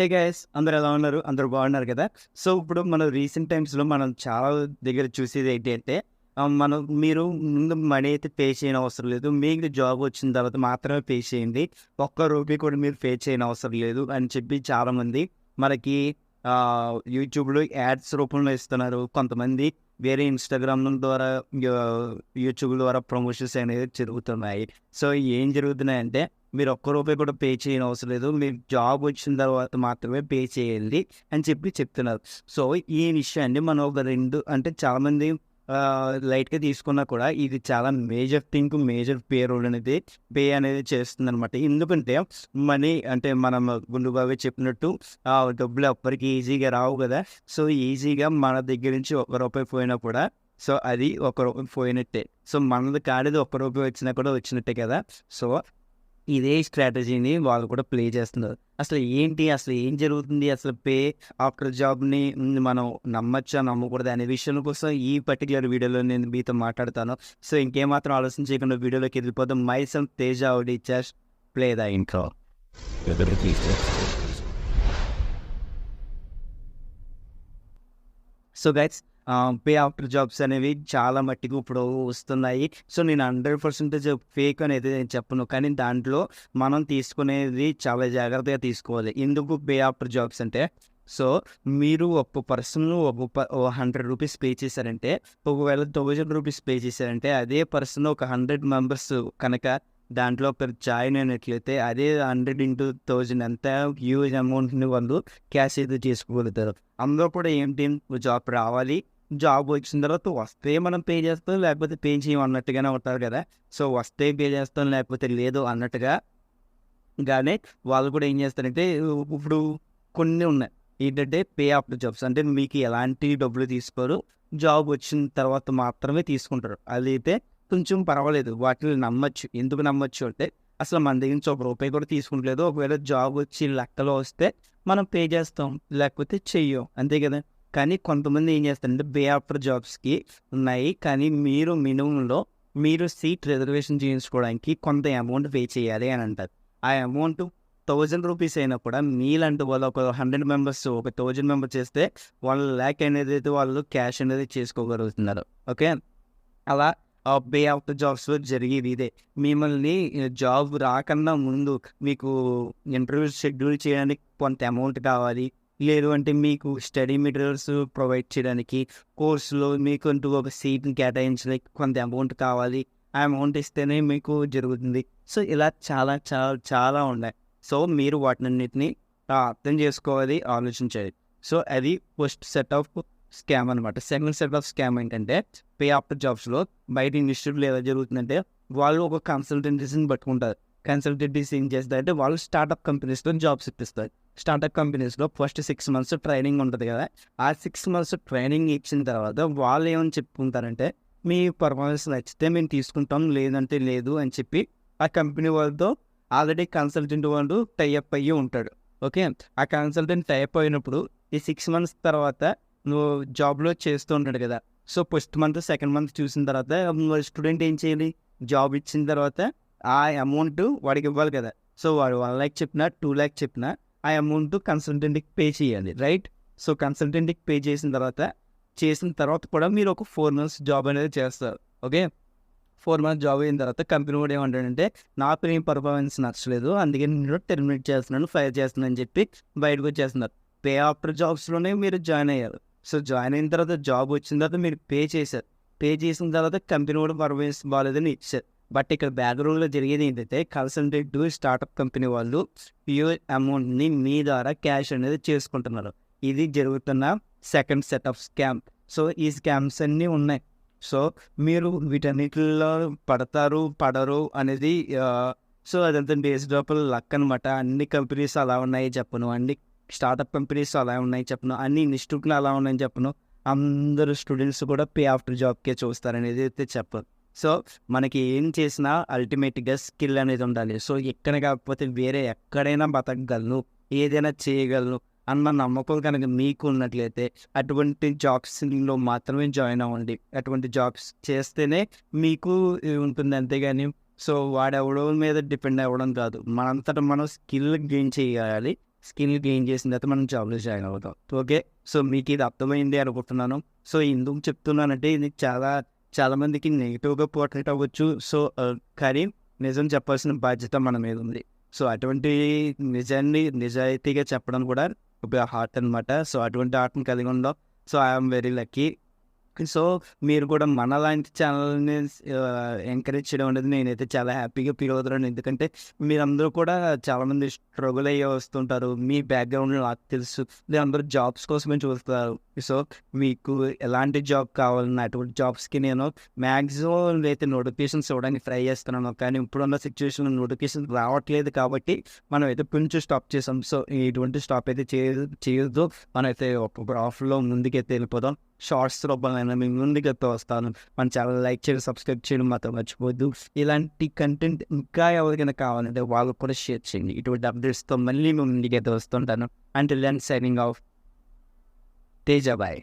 Hey guys అందరు ఎలా ఉన్నారు? అందరు బాగున్నారు కదా? సో ఇప్పుడు మనం రీసెంట్ టైమ్స్లో మనం చాలా దగ్గర చూసేది ఏంటంటే మనం మీరు ముందు మనీ అయితే పే చేయని అవసరం లేదు. మీకు జాబ్ వచ్చిన తర్వాత మాత్రమే పే చేయండి. ఒక్క రూపీ కూడా మీరు పే చేయని అవసరం లేదు అని చెప్పి చాలామంది మనకి యూట్యూబ్లో యాడ్స్ రూపంలో ఇస్తున్నారు. కొంతమంది వేరే ఇన్స్టాగ్రామ్ ద్వారా యూట్యూబ్ ద్వారా ప్రమోషన్స్ అనేది జరుగుతున్నాయి. సో ఏం జరుగుతున్నాయంటే మీరు ఒక్క రూపాయి కూడా పే చేయని అవసరం లేదు. మీరు జాబ్ వచ్చిన తర్వాత మాత్రమే పే చేయండి అని చెప్పి చెప్తున్నారు. సో ఈ విషయాన్ని మనం ఒక రెండు అంటే చాలామంది లైట్గా తీసుకున్నా కూడా ఇది చాలా major thing major pay roll అనేది పే అనేది చేస్తుంది అనమాట ఎందుకంటే మనీ అంటే మనం గుండుబాబు చెప్పినట్టు ఆ డబ్బులు ఎవ్వరికి ఈజీగా రావు కదా. సో ఈజీగా మన దగ్గర నుంచి ఒక రూపాయి పోయినా కూడా సో అది ఒక రూపాయి పోయినట్టే. సో మనది కాడేది ఒక రూపాయి వచ్చినా కూడా వచ్చినట్టే కదా. సో ఇదే స్ట్రాటజీని వాళ్ళు కూడా ప్లే చేస్తున్నారు. అసలు ఏంటి? అసలు ఏం జరుగుతుంది? అసలు పే ఆఫ్టర్ జాబ్ని మనం నమ్మచ్చా? నమ్మకూడదు? అనే విషయం కోసం ఈ పర్టికులర్ వీడియోలో నేను మీతో మాట్లాడతాను. సో ఇంకేమాత్రం ఆలోచన చేయకుండా వీడియోలోకి వెళ్ళిపోతాం మై సమ్ Teja అవుడి just play the intro. So guys pay after jobs అనేవి చాలా మట్టికి ఇప్పుడు వస్తున్నాయి. సో నేను హండ్రెడ్ పర్సెంటేజ్ ఫేక్ అనేది నేను చెప్పను. కానీ దాంట్లో మనం తీసుకునేది చాలా జాగ్రత్తగా తీసుకోవాలి. ఎందుకు పే ఆఫ్టర్ జాబ్స్ అంటే సో మీరు ఒక పర్సన్ ఒక హండ్రెడ్ రూపీస్ పే చేశారంటే ఒకవేళ థౌజండ్ రూపీస్ పే చేశారంటే అదే పర్సన్ ఒక హండ్రెడ్ మెంబర్స్ కనుక దాంట్లో ఒక జాయిన్ అయినట్లయితే అదే హండ్రెడ్ ఇంటూ థౌజండ్ అంత హ్యూజ్ అమౌంట్ని వాళ్ళు క్యాష్ అయితే చేసుకోగలుగుతారు అందులో కూడా ఏంటి జాబ్ రావాలి? జాబ్ వచ్చిన తర్వాత వస్తే మనం పే చేస్తాం లేకపోతే పే చేయం అన్నట్టుగానే ఉంటారు కదా. సో వస్తే పే చేస్తాం లేకపోతే లేదు అన్నట్టుగా గానే వాళ్ళు కూడా ఏం చేస్తారంటే ఇప్పుడు కొన్ని ఉన్నాయి. ఏంటంటే పే ఆఫ్టర్ జాబ్స్ అంటే మీకు ఎలాంటి డబ్బులు తీసుకోరు. జాబ్ వచ్చిన తర్వాత మాత్రమే తీసుకుంటారు. అది అయితే కొంచెం పర్వాలేదు. వాటిని నమ్మచ్చు. ఎందుకు నమ్మచ్చు అంటే అసలు మన దగ్గర నుంచి ఒక రూపాయి కూడా తీసుకుంటలేదు. ఒకవేళ జాబ్ వచ్చి లెక్కలో వస్తే మనం పే చేస్తాం. లేకపోతే చెయ్యం. అంతే కదా? కానీ కొంతమంది ఏం చేస్తారంటే బే ఆఫ్టర్ జాబ్స్కి ఉన్నాయి. కానీ మీరు మినిమంలో మీరు సీట్ రిజర్వేషన్ చేయించుకోవడానికి కొంత అమౌంట్ పే చేయాలి అని అంటారు. ఆ అమౌంట్ థౌజండ్ రూపీస్ అయినా కూడా మీలాంటి వాళ్ళు ఒక హండ్రెడ్ మెంబర్స్ ఒక థౌజండ్ మెంబర్స్ చేస్తే వన్ ల్యాక్ అనేది అయితే వాళ్ళు క్యాష్ అనేది చేసుకోగలుగుతున్నారు. ఓకే? అలా బే ఆఫ్ ద జాబ్స్ జరిగేది ఇదే. మిమ్మల్ని జాబ్ రాకన్నా ముందు మీకు ఇంటర్వ్యూ షెడ్యూల్ చేయడానికి కొంత అమౌంట్ కావాలి. లేదు అంటే మీకు స్టడీ మెటీరియల్స్ ప్రొవైడ్ చేయడానికి కోర్సులో మీకు అంటూ ఒక సీట్ని కేటాయించడానికి కొంత అమౌంట్ కావాలి. ఆ అమౌంట్ ఇస్తేనే మీకు జరుగుతుంది. సో ఇలా చాలా చాలా చాలా ఉన్నాయి. సో మీరు వాటినన్నిటిని అర్థం చేసుకోవాలి ఆలోచించాలి. సో అది ఫస్ట్ సెట్ ఆఫ్ స్కామ్ అనమాట సెకండ్ సెట్ ఆఫ్ స్కామ్ ఏంటంటే పే ఆఫ్టర్ జాబ్స్లో బయట ఇన్స్టిట్యూట్లో ఎలా జరుగుతుందంటే వాళ్ళు ఒక కన్సల్టెన్సీని పట్టుకుంటారు. కన్సల్టెన్సీ ఏం చేస్తారంటే వాళ్ళు స్టార్టప్ కంపెనీస్లో జాబ్స్ ఇప్పిస్తారు. స్టార్టప్ కంపెనీస్లో ఫస్ట్ సిక్స్ మంత్స్ ట్రైనింగ్ ఉంటుంది కదా. ఆ సిక్స్ మంత్స్ ట్రైనింగ్ ఇచ్చిన తర్వాత వాళ్ళు ఏమని చెప్పుకుంటారంటే మీ పర్ఫార్మెన్స్ నచ్చితే మేము తీసుకుంటాం లేదంటే లేదు అని చెప్పి ఆ కంపెనీ వాళ్ళతో ఆల్రెడీ కన్సల్టెంట్ వాళ్ళు టైఅప్ అయ్యి ఉంటాడు ఓకే? ఆ కన్సల్టెంట్ టైఅప్ అయినప్పుడు ఈ సిక్స్ మంత్స్ తర్వాత నువ్వు జాబ్లో చేస్తూ ఉంటాడు కదా. So first month second month చూసిన తర్వాత స్టూడెంట్ ఏం చేయాలి? జాబ్ ఇచ్చిన తర్వాత ఆ అమౌంట్ వాడికి ఇవ్వాలి కదా. సో వాడు వన్ ల్యాక్ చెప్పినా టూ ల్యాక్ చెప్పినా ఆ అమౌంట్ కన్సల్టెంట్కి పే చేయాలి రైట్? సో కన్సల్టెంట్కి పే చేసిన తర్వాత చేసిన తర్వాత కూడా మీరు ఒక ఫోర్ మంత్స్ జాబ్ అనేది చేస్తారు ఓకే? ఫోర్ మంత్స్ జాబ్ అయిన తర్వాత కంపెనీ కూడా ఏమంటాడంటే నాకు ఏం పర్ఫార్మెన్స్ నచ్చలేదు అందుకే నేను టెర్మినేట్ చేస్తున్నాను ఫైర్ చేస్తున్నాను అని చెప్పి బయటకు వచ్చేస్తున్నారు. పే ఆఫ్టర్ జాబ్స్లోనే మీరు జాయిన్ అయ్యారు. సో జాయిన్ అయిన తర్వాత జాబ్ వచ్చిన తర్వాత మీరు పే చేశారు. పే చేసిన తర్వాత కంపెనీ కూడా పర్ఫార్మెన్స్ బాగాలేదని ఇచ్చారు. బట్ ఇక్కడ బ్యాక్గ్రౌండ్లో జరిగేది ఏంటంటే కన్సల్టెంట్ స్టార్టప్ కంపెనీ వాళ్ళు ప్యూర్ అమౌంట్ని మీ ద్వారా క్యాష్ అనేది చేసుకుంటున్నారు. ఇది జరుగుతున్న second set of scam so ఈ స్కామ్స్ అన్నీ ఉన్నాయి. సో మీరు వీటన్నిటిలో పడతారు పడరు అనేది సో అదంతా బేస్డ్ ఆఫ్ లక్ అనమాట అన్ని కంపెనీస్ అలా ఉన్నాయి చెప్పను. అన్ని స్టార్టప్ కంపెనీస్ అలా ఉన్నాయి చెప్పను అన్ని ఇన్స్టిట్యూట్లు అలా ఉన్నాయని చెప్పను. అందరూ స్టూడెంట్స్ కూడా పే ఆఫ్టర్ జాబ్కే చూస్తారనేది అయితే చెప్పదు సో మనకి ఏం చేసినా అల్టిమేట్గా స్కిల్ అనేది ఉండాలి. సో ఎక్కడ కాకపోతే వేరే ఎక్కడైనా బతకగలను ఏదైనా చేయగలను అన్న నమ్మకం కనుక మీకు ఉన్నట్లయితే అటువంటి జాబ్స్లో మాత్రమే జాయిన్ అవ్వండి. అటువంటి జాబ్స్ చేస్తేనే మీకు ఉంటుంది అంతేగాని సో వాడెవడో మీద డిపెండ్ అవ్వడం కాదు. మనంతటా మనం స్కిల్ గెయిన్ చేయాలి. స్కిల్ గెయిన్ చేసిన తర్వాత మనం జాబ్లో జాయిన్ అవుతాం ఓకే? సో మీకు ఇది అర్థమైంది అనుకుంటున్నాను. సో ఎందుకు చెప్తున్నానంటే ఇది చాలా చాలా మందికి నెగిటివ్గా పోర్ట్రేట్ అవ్వచ్చు. సో కానీ నిజం చెప్పాల్సిన బాధ్యత మన మీద ఉంది. సో అటువంటి నిజాన్ని నిజాయితీగా చెప్పడం కూడా ఒక హార్ట్ అనమాట సో అటువంటి హార్ట్ని కలిగి ఉందాం. So I'm very lucky. So మీరు కూడా మనలాంటి ఛానల్ని ఎంకరేజ్ చేయడం అనేది నేనైతే చాలా హ్యాపీగా ఫీల్ అవుతున్నాను. ఎందుకంటే మీరందరూ కూడా చాలామంది స్ట్రగుల్ అయ్యి వస్తుంటారు. మీ బ్యాక్గ్రౌండ్ నాకు తెలుసు. అందరూ జాబ్స్ కోసమే చూస్తారు సో మీకు ఎలాంటి జాబ్ కావాలన్నా అటువంటి జాబ్స్కి నేను మ్యాక్సిమం అయితే నోటిఫికేషన్స్ ఇవ్వడానికి ట్రై చేస్తున్నాను. కానీ ఇప్పుడున్న సిచ్యువేషన్ నోటిఫికేషన్ రావట్లేదు కాబట్టి మనం అయితే కొంచెం స్టాప్ చేసాం. సో ఇటువంటి స్టాప్ అయితే చేయదు చేయొద్దు. మనం అయితే ఒక్కొక్క ఆఫర్లో ముందుకైతే వెళ్ళిపోదాం. షార్ట్స్ రూపంలో మేము ముందుకైతే వస్తాను. మన ఛానల్ లైక్ చేయడం సబ్స్క్రైబ్ చేయడం మాత్రం మర్చిపోద్దు ఇలాంటి కంటెంట్ ఇంకా ఎవరికైనా కావాలంటే వాళ్ళకు కూడా షేర్ చేయండి. ఇటువంటి అప్డేట్స్తో మళ్ళీ మేము ముందుకైతే వస్తుంటాను. అంటే లెన్ సైనింగ్ ఆఫ్ తేజాబాయ్